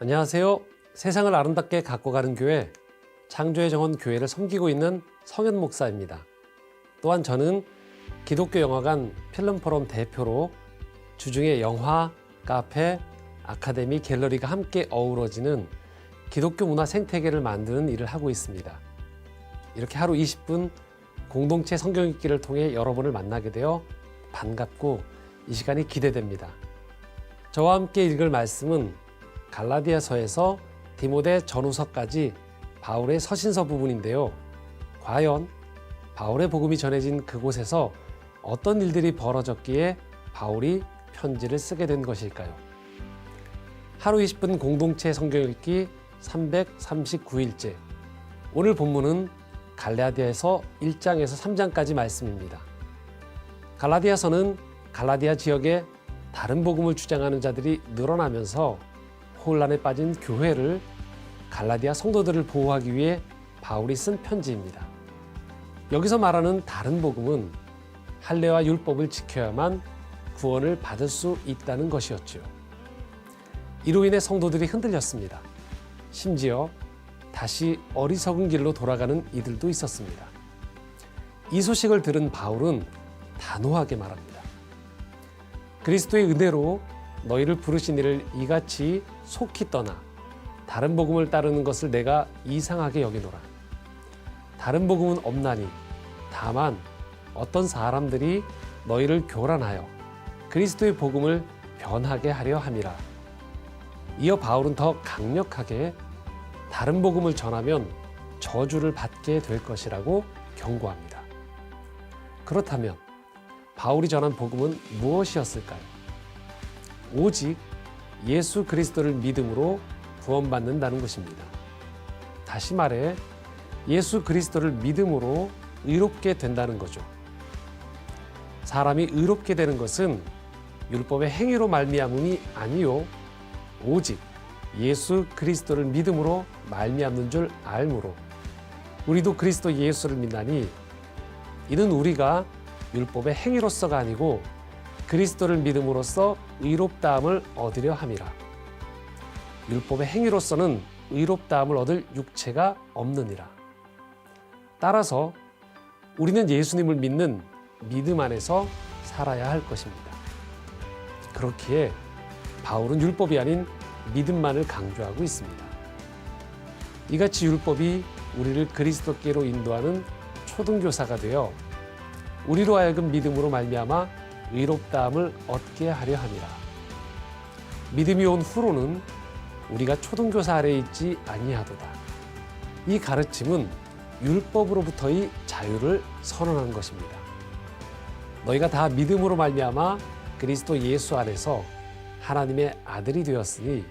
안녕하세요. 세상을 아름답게 갖고 가는 교회 창조의 정원 교회를 섬기고 있는 성현 목사입니다. 또한 저는 기독교 영화관 필름 포럼 대표로 주중에 영화, 카페, 아카데미, 갤러리가 함께 어우러지는 기독교 문화 생태계를 만드는 일을 하고 있습니다. 이렇게 하루 20분 공동체 성경 읽기를 통해 여러분을 만나게 되어 반갑고 이 시간이 기대됩니다. 저와 함께 읽을 말씀은 갈라디아서에서 디모데 전후서까지 바울의 서신서 부분인데요. 과연 바울의 복음이 전해진 그곳에서 어떤 일들이 벌어졌기에 바울이 편지를 쓰게 된 것일까요? 하루 20분 공동체 성경 읽기 339일째. 오늘 본문은 갈라디아에서 1장에서 3장까지 말씀입니다. 갈라디아서는 갈라디아 지역에 다른 복음을 주장하는 자들이 늘어나면서 혼란에 빠진 교회를 갈라디아 성도들을 보호하기 위해 바울이 쓴 편지입니다. 여기서 말하는 다른 복음은 할례와 율법을 지켜야만 구원을 받을 수 있다는 것이었지요. 이로 인해 성도들이 흔들렸습니다. 심지어 다시 어리석은 길로 돌아가는 이들도 있었습니다. 이 소식을 들은 바울은 단호하게 말합니다. 그리스도의 은혜로 너희를 부르신 이를 이같이 속히 떠나 다른 복음을 따르는 것을 내가 이상하게 여기노라. 다른 복음은 없나니 다만 어떤 사람들이 너희를 교란하여 그리스도의 복음을 변하게 하려 함이라. 이어 바울은 더 강력하게 다른 복음을 전하면 저주를 받게 될 것이라고 경고합니다. 그렇다면 바울이 전한 복음은 무엇이었을까요? 오직 예수 그리스도를 믿음으로 구원받는다는 것입니다. 다시 말해 예수 그리스도를 믿음으로 의롭게 된다는 거죠. 사람이 의롭게 되는 것은 율법의 행위로 말미암음이 아니요 오직 예수 그리스도를 믿음으로 말미암는 줄 알므로 우리도 그리스도 예수를 믿나니 이는 우리가 율법의 행위로서가 아니고 그리스도를 믿음으로써 의롭다함을 얻으려 함이라. 율법의 행위로서는 의롭다함을 얻을 육체가 없느니라. 따라서 우리는 예수님을 믿는 믿음 안에서 살아야 할 것입니다. 그렇기에 바울은 율법이 아닌 믿음만을 강조하고 있습니다. 이같이 율법이 우리를 그리스도께로 인도하는 초등교사가 되어 우리로 하여금 믿음으로 말미암아 의롭다함을 얻게 하려 함이라. 믿음이 온 후로는 우리가 초등교사 아래 있지 아니하도다. 이 가르침은 율법으로부터의 자유를 선언하는 것입니다. 너희가 다 믿음으로 말미암아 그리스도 예수 안에서 하나님의 아들이 되었으니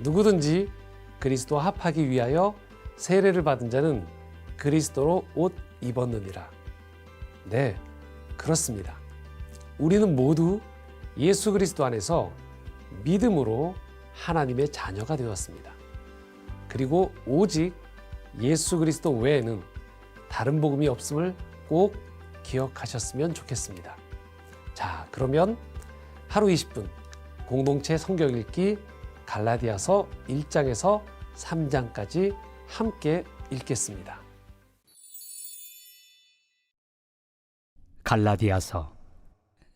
누구든지 그리스도와 합하기 위하여 세례를 받은 자는 그리스도로 옷 입었느니라. 네, 그렇습니다. 우리는 모두 예수 그리스도 안에서 믿음으로 하나님의 자녀가 되었습니다. 그리고 오직 예수 그리스도 외에는 다른 복음이 없음을 꼭 기억하셨으면 좋겠습니다. 자, 그러면 하루 20분 공동체 성경 읽기 갈라디아서 1장에서 3장까지 함께 읽겠습니다. 갈라디아서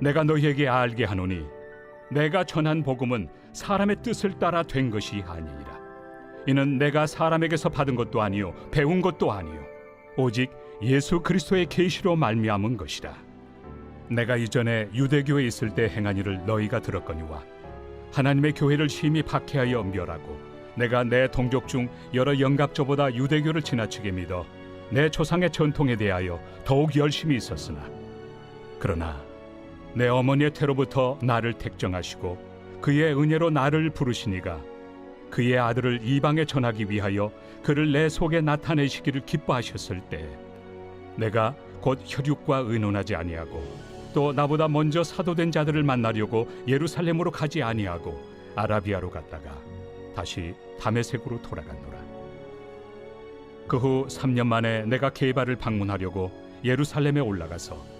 내가 너희에게 알게 하노니 내가 전한 복음은 사람의 뜻을 따라 된 것이 아니니라. 이는 내가 사람에게서 받은 것도 아니요 배운 것도 아니요 오직 예수 그리스도의 계시로 말미암은 것이라. 내가 이전에 유대교에 있을 때 행한 일을 너희가 들었거니와 하나님의 교회를 심히 박해하여 멸하고 내가 내 동족 중 여러 영갑조보다 유대교를 지나치게 믿어 내 조상의 전통에 대하여 더욱 열심히 있었으나 그러나 내 어머니의 태로부터 나를 택정하시고 그의 은혜로 나를 부르시니가 그의 아들을 이방에 전하기 위하여 그를 내 속에 나타내시기를 기뻐하셨을 때 내가 곧 혈육과 의논하지 아니하고 또 나보다 먼저 사도된 자들을 만나려고 예루살렘으로 가지 아니하고 아라비아로 갔다가 다시 다메섹으로 돌아갔노라. 그 후 3년 만에 내가 게바를 방문하려고 예루살렘에 올라가서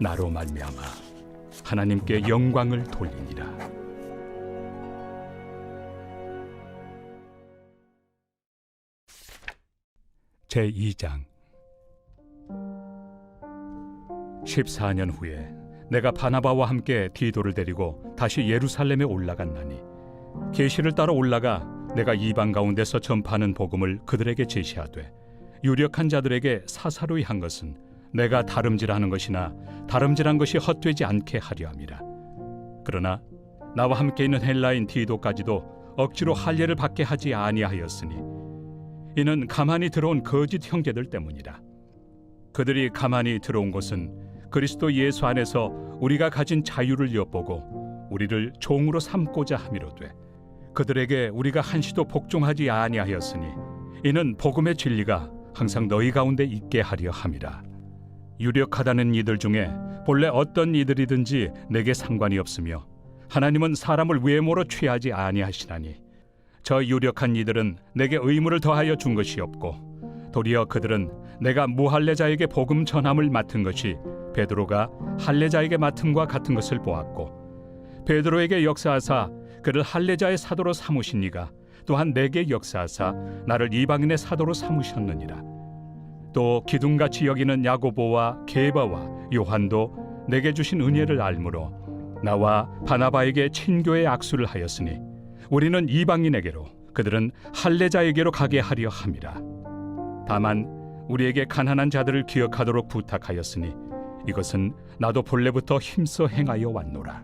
나로 말미암아 하나님께 영광을 돌리니라. 제 2장 14년 후에 내가 바나바와 함께 디도를 데리고 다시 예루살렘에 올라갔나니 계시를 따라 올라가 내가 이방 가운데서 전파하는 복음을 그들에게 제시하되 유력한 자들에게 사사로이 한 것은 내가 다름질하는 것이나 다름질한 것이 헛되지 않게 하려 함이라. 그러나 나와 함께 있는 헬라인 디도까지도 억지로 할례를 받게 하지 아니하였으니 이는 가만히 들어온 거짓 형제들 때문이라. 그들이 가만히 들어온 것은 그리스도 예수 안에서 우리가 가진 자유를 엿보고 우리를 종으로 삼고자 함이로돼 그들에게 우리가 한시도 복종하지 아니하였으니 이는 복음의 진리가 항상 너희 가운데 있게 하려 함이라 유력하다는 이들 중에 본래 어떤 이들이든지 내게 상관이 없으며 하나님은 사람을 외모로 취하지 아니하시나니 저 유력한 이들은 내게 의무를 더하여 준 것이 없고 도리어 그들은 내가 무할례자에게 복음 전함을 맡은 것이 베드로가 할례자에게 맡음과 같은 것을 보았고 베드로에게 역사하사 그를 할례자의 사도로 삼으신 이가 또한 내게 역사하사 나를 이방인의 사도로 삼으셨느니라 또 기둥같이 여기는 야고보와 게바와 요한도 내게 주신 은혜를 알므로 나와 바나바에게 친교의 악수를 하였으니 우리는 이방인에게로 그들은 할례자에게로 가게 하려 함이라 다만 우리에게 가난한 자들을 기억하도록 부탁하였으니 이것은 나도 본래부터 힘써 행하여 왔노라.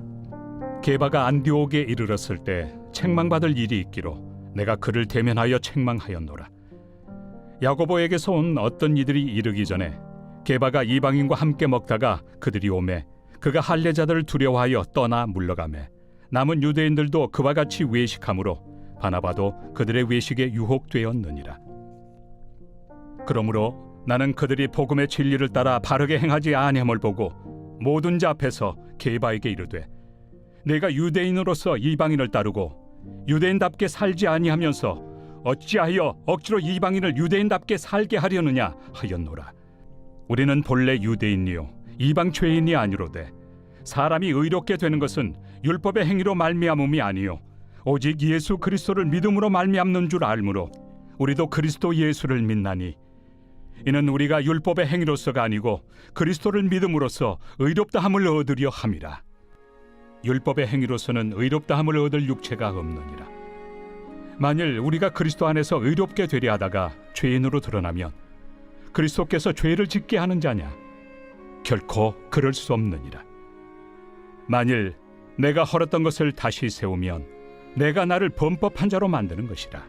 게바가 안디옥에 이르렀을 때 책망받을 일이 있기로 내가 그를 대면하여 책망하였노라. 야고보에게서 온 어떤 이들이 이르기 전에 게바가 이방인과 함께 먹다가 그들이 오매 그가 할례자들을 두려워하여 떠나 물러가매 남은 유대인들도 그와 같이 외식함으로 바나바도 그들의 외식에 유혹되었느니라. 그러므로 나는 그들이 복음의 진리를 따라 바르게 행하지 아니함을 보고 모든 자 앞에서 게바에게 이르되 내가 유대인으로서 이방인을 따르고 유대인답게 살지 아니하면서 어찌하여 억지로 이방인을 유대인답게 살게 하려느냐 하였노라 우리는 본래 유대인이요 이방 죄인이 아니로되 사람이 의롭게 되는 것은 율법의 행위로 말미암음이 아니요 오직 예수 그리스도를 믿음으로 말미암는 줄 알므로 우리도 그리스도 예수를 믿나니 이는 우리가 율법의 행위로서가 아니고 그리스도를 믿음으로써 의롭다 함을 얻으려 함이라. 율법의 행위로서는 의롭다 함을 얻을 육체가 없느니라. 만일 우리가 그리스도 안에서 의롭게 되려 하다가 죄인으로 드러나면 그리스도께서 죄를 짓게 하는 자냐? 결코 그럴 수 없느니라. 만일 내가 헐었던 것을 다시 세우면 내가 나를 범법한 자로 만드는 것이라.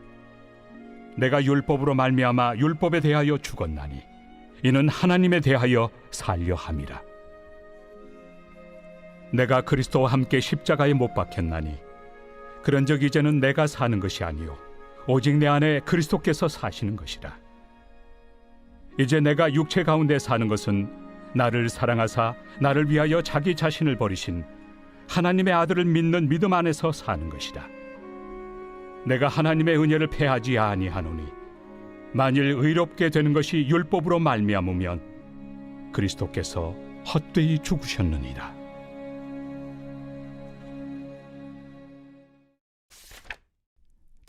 내가 율법으로 말미암아 율법에 대하여 죽었나니 이는 하나님에 대하여 살려 함이라. 내가 그리스도와 함께 십자가에 못 박혔나니 그런즉 이제는 내가 사는 것이 아니요 오직 내 안에 그리스도께서 사시는 것이라. 이제 내가 육체 가운데 사는 것은 나를 사랑하사 나를 위하여 자기 자신을 버리신 하나님의 아들을 믿는 믿음 안에서 사는 것이다. 내가 하나님의 은혜를 패하지 아니하노니 만일 의롭게 되는 것이 율법으로 말미암으면 그리스도께서 헛되이 죽으셨느니라.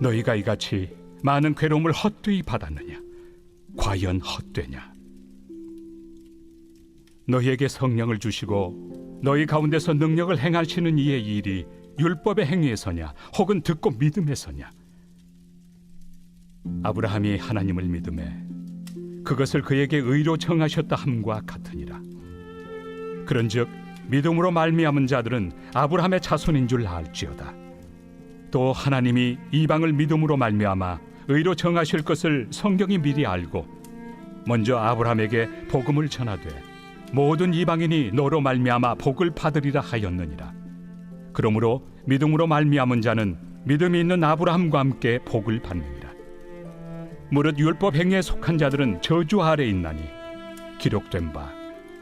너희가 이같이 많은 괴로움을 헛되이 받았느냐? 과연 헛되냐? 너희에게 성령을 주시고 너희 가운데서 능력을 행하시는 이의 일이 율법의 행위에서냐 혹은 듣고 믿음에서냐? 아브라함이 하나님을 믿음에 그것을 그에게 의로 정하셨다 함과 같으니라. 그런즉 믿음으로 말미암은 자들은 아브라함의 자손인 줄 알지어다 또 하나님이 이방을 믿음으로 말미암아 의로 정하실 것을 성경이 미리 알고 먼저 아브라함에게 복음을 전하되 모든 이방인이 너로 말미암아 복을 받으리라 하였느니라. 그러므로 믿음으로 말미암은 자는 믿음이 있는 아브라함과 함께 복을 받느니라. 무릇 율법 행위에 속한 자들은 저주 아래 있나니 기록된 바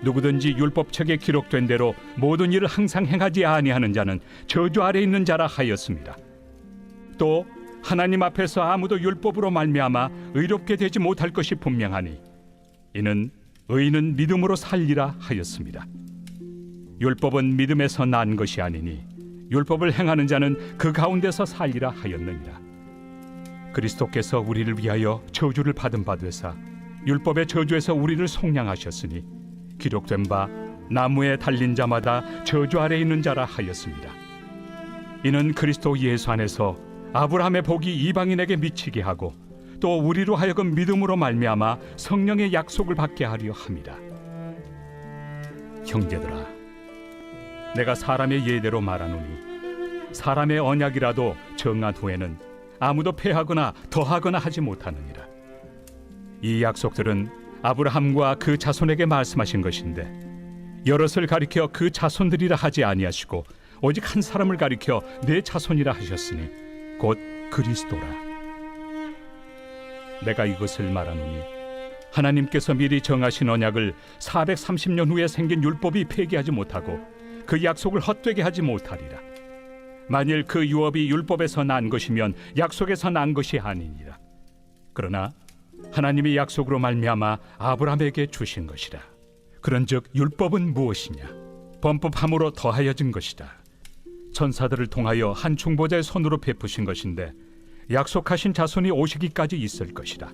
누구든지 율법책에 기록된 대로 모든 일을 항상 행하지 아니하는 자는 저주 아래 있는 자라 하였습니다. 또 하나님 앞에서 아무도 율법으로 말미암아 의롭게 되지 못할 것이 분명하니 이는 의인은 믿음으로 살리라 하였습니다. 율법은 믿음에서 난 것이 아니니 율법을 행하는 자는 그 가운데서 살리라 하였느니라. 그리스도께서 우리를 위하여 저주를 받은 바 되사 율법의 저주에서 우리를 속량하셨으니 기록된 바 나무에 달린 자마다 저주 아래 있는 자라 하였습니다. 이는 그리스도 예수 안에서 아브라함의 복이 이방인에게 미치게 하고 또 우리로 하여금 믿음으로 말미암아 성령의 약속을 받게 하려 함이라. 형제들아, 내가 사람의 예대로 말하노니 사람의 언약이라도 정한 후에는 아무도 패하거나 더하거나 하지 못하느니라. 이 약속들은 아브라함과 그 자손에게 말씀하신 것인데 여럿을 가리켜 그 자손들이라 하지 아니하시고 오직 한 사람을 가리켜 내 자손이라 하셨으니 곧 그리스도라. 내가 이것을 말하노니 하나님께서 미리 정하신 언약을 430년 후에 생긴 율법이 폐기하지 못하고 그 약속을 헛되게 하지 못하리라. 만일 그 유업이 율법에서 난 것이면 약속에서 난 것이 아니니라. 그러나 하나님이 약속으로 말미암아 아브라함에게 주신 것이라. 그런즉 율법은 무엇이냐? 범법함으로 더하여진 것이다. 천사들을 통하여 한 중보자의 손으로 베푸신 것인데 약속하신 자손이 오시기까지 있을 것이라.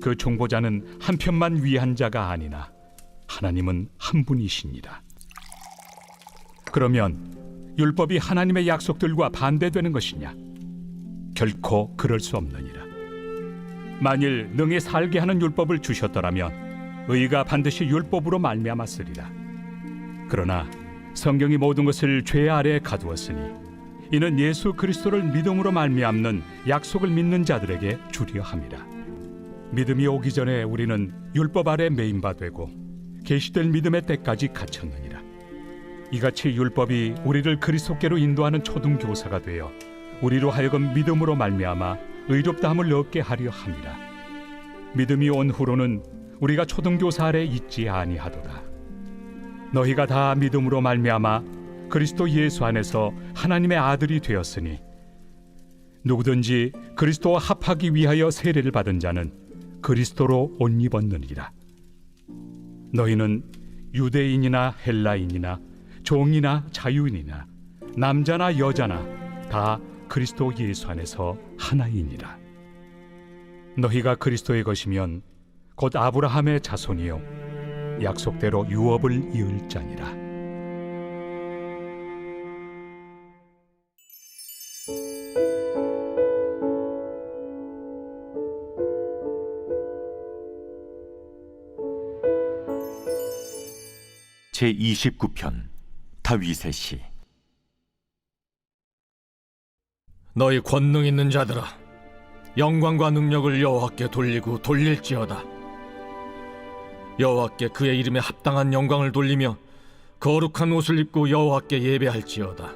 그 중보자는 한 편만 위한 자가 아니나 하나님은 한 분이시니라. 그러면 율법이 하나님의 약속들과 반대되는 것이냐? 결코 그럴 수 없느니라. 만일 능히 살게 하는 율법을 주셨더라면 의가 반드시 율법으로 말미암았으리라. 그러나 성경이 모든 것을 죄 아래에 가두었으니 이는 예수 그리스도를 믿음으로 말미암는 약속을 믿는 자들에게 주려 함이라. 믿음이 오기 전에 우리는 율법 아래 매인 바 되고 계시될 믿음의 때까지 갇혔느니라. 이같이 율법이 우리를 그리스도께로 인도하는 초등 교사가 되어 우리로 하여금 믿음으로 말미암아 의롭다함을 얻게 하려 함이라. 믿음이 온 후로는 우리가 초등 교사 아래 있지 아니하도다. 너희가 다 믿음으로 말미암아 그리스도 예수 안에서 하나님의 아들이 되었으니 누구든지 그리스도와 합하기 위하여 세례를 받은 자는 그리스도로 옷 입었느니라. 너희는 유대인이나 헬라인이나 종이나 자유인이나 남자나 여자나 다 그리스도 예수 안에서 하나이니라. 너희가 그리스도의 것이면 곧 아브라함의 자손이요 약속대로 유업을 이을 자니라. 제 29편 다윗의 시 너희 권능 있는 자들아 영광과 능력을 여호와께 돌리고 돌릴지어다 여호와께 그의 이름에 합당한 영광을 돌리며 거룩한 옷을 입고 여호와께 예배할지어다.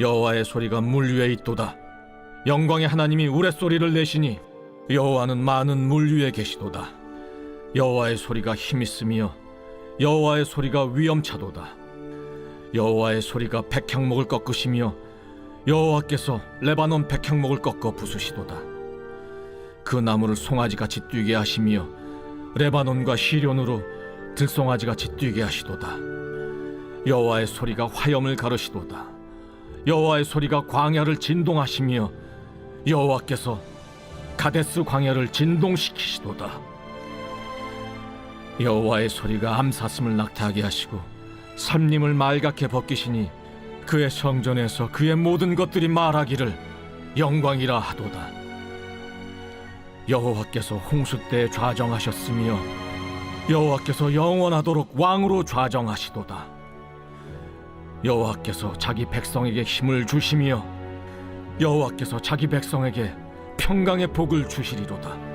여호와의 소리가 물 위에 있도다. 영광의 하나님이 우레소리를 내시니 여호와는 많은 물 위에 계시도다. 여호와의 소리가 힘있으며 여호와의 소리가 위엄차도다. 여호와의 소리가 백향목을 꺾으시며 여호와께서 레바논 백향목을 꺾어 부수시도다. 그 나무를 송아지같이 뛰게 하시며 레바논과 시련으로 들송아지 같이 뛰게 하시도다. 여호와의 소리가 화염을 가르시도다. 여호와의 소리가 광야를 진동하시며 여호와께서 가데스 광야를 진동시키시도다. 여호와의 소리가 암사슴을 낙타하게 하시고 삼림을 말갛게 벗기시니 그의 성전에서 그의 모든 것들이 말하기를 영광이라 하도다. 여호와께서 홍수 때 좌정하셨으며 여호와께서 영원하도록 왕으로 좌정하시도다. 여호와께서 자기 백성에게 힘을 주시며 여호와께서 자기 백성에게 평강의 복을 주시리로다.